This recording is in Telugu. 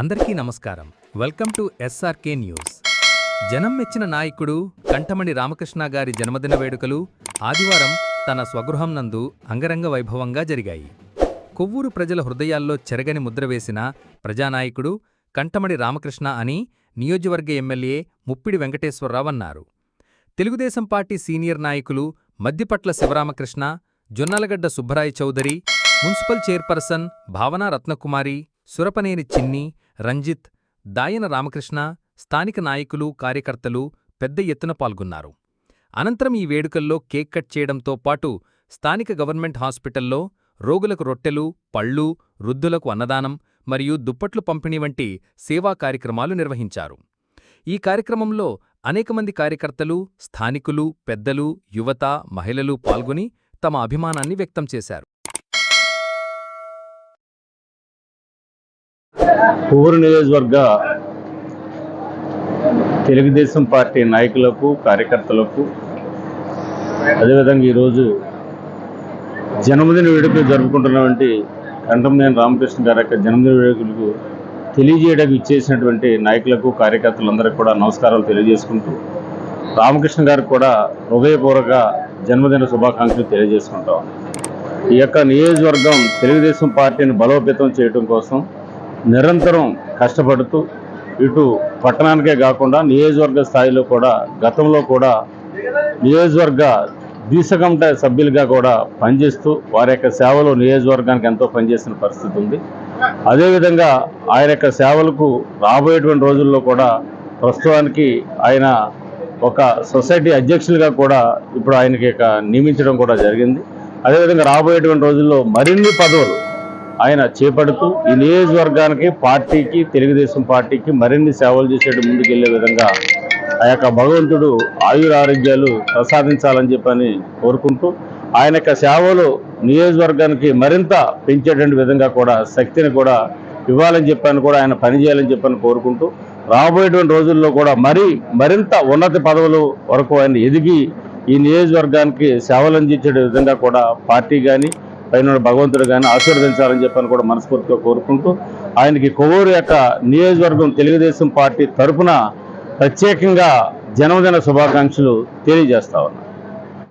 అందరికీ నమస్కారం. Welcome to SRK news. జనం మెచ్చిన నాయకుడు కంఠమణి రామకృష్ణ గారి జన్మదిన వేడుకలు ఆదివారం తన స్వగృహం నందు అంగరంగ వైభవంగా జరిగాయి. కొవ్వూరు ప్రజల హృదయాల్లో చెరగని ముద్ర వేసిన ప్రజానాయకుడు కంఠమణి రామకృష్ణ అని నియోజకవర్గ ఎమ్మెల్యే ముప్పిడి వెంకటేశ్వరరావు అన్నారు. తెలుగుదేశం పార్టీ సీనియర్ నాయకులు మద్దిపట్ల శివరామకృష్ణ జొన్నలగడ్డ సుబ్బరాయ్ చౌదరి మున్సిపల్ చైర్పర్సన్ భావనా రత్నకుమారి సురపనేని చిన్ని రంజిత్ దాయన రామకృష్ణ స్థానిక నాయకులు కార్యకర్తలు పెద్ద ఎత్తున పాల్గొన్నారు. అనంతరం ఈ వేడుకల్లో కేక్ కట్ చేయడంతో పాటు స్థానిక గవర్నమెంట్ హాస్పిటల్లో రోగులకు రొట్టెలు పళ్ళు వృద్ధులకు అన్నదానం మరియు దుప్పట్లు పంపిణీ వంటి సేవా కార్యక్రమాలు నిర్వహించారు. ఈ కార్యక్రమంలో అనేక మంది కార్యకర్తలు స్థానికులు పెద్దలు యువత మహిళలు పాల్గొని తమ అభిమానాన్ని వ్యక్తం చేశారు. కొవ్వూరు నియోజకవర్గ తెలుగుదేశం పార్టీ నాయకులకు కార్యకర్తలకు అదేవిధంగా ఈరోజు జన్మదిన వేడుకలు జరుపుకుంటున్నటువంటి కంఠంనేని రామకృష్ణ గారి యొక్క జన్మదిన వేడుకలకు తెలియజేయడానికి ఇచ్చేసినటువంటి నాయకులకు కార్యకర్తలందరికీ కూడా నమస్కారాలు తెలియజేసుకుంటూ రామకృష్ణ గారికి కూడా హృదయపూర్వక జన్మదిన శుభాకాంక్షలు తెలియజేసుకుంటాం ఈ యొక్క నియోజకవర్గం తెలుగుదేశం పార్టీని బలోపేతం చేయడం కోసం నిరంతరం కష్టపడుతూ ఇటు పట్టణానికే కాకుండా నియోజకవర్గ స్థాయిలో కూడా గతంలో కూడా నియోజకవర్గ దీసగంట సభ్యులుగా కూడా పనిచేస్తూ వారి యొక్క సేవలు నియోజకవర్గానికి ఎంతో పనిచేసిన పరిస్థితి ఉంది. అదేవిధంగా ఆయన యొక్క సేవలకు రాబోయేటువంటి రోజుల్లో కూడా ప్రస్తుతానికి ఆయన ఒక సొసైటీ అధ్యక్షులుగా కూడా ఇప్పుడు ఆయనకి నియమించడం కూడా జరిగింది. అదేవిధంగా రాబోయేటువంటి రోజుల్లో మరిన్ని పదవులు ఆయన చేపడుతూ ఈ నియోజకవర్గానికి పార్టీకి తెలుగుదేశం పార్టీకి మరిన్ని సేవలు చేసేట్టు ముందుకెళ్ళే విధంగా ఆ యొక్క భగవంతుడు ఆయురారోగ్యాలు ప్రసాదించాలని చెప్పని కోరుకుంటూ ఆయన యొక్క సేవలు నియోజకవర్గానికి మరింత పెంచేటువంటి విధంగా కూడా శక్తిని కూడా ఇవ్వాలని చెప్పాను కూడా ఆయన పనిచేయాలని చెప్పని కోరుకుంటూ రాబోయేటువంటి రోజుల్లో కూడా మరీ మరింత ఉన్నత పదవులు వరకు ఆయన ఎదిగి ఈ నియోజకవర్గానికి సేవలు అందించే విధంగా కూడా పార్టీ కానీ పైన భగవంతుడు కానీ ఆశీర్వదించాలని చెప్పని కూడా మనస్ఫూర్తిగా కోరుకుంటూ ఆయనకి కొవ్వూరు యొక్క నియోజకవర్గం తెలుగుదేశం పార్టీ తరఫున ప్రత్యేకంగా జన్మదిన శుభాకాంక్షలు తెలియజేస్తా ఉన్నాను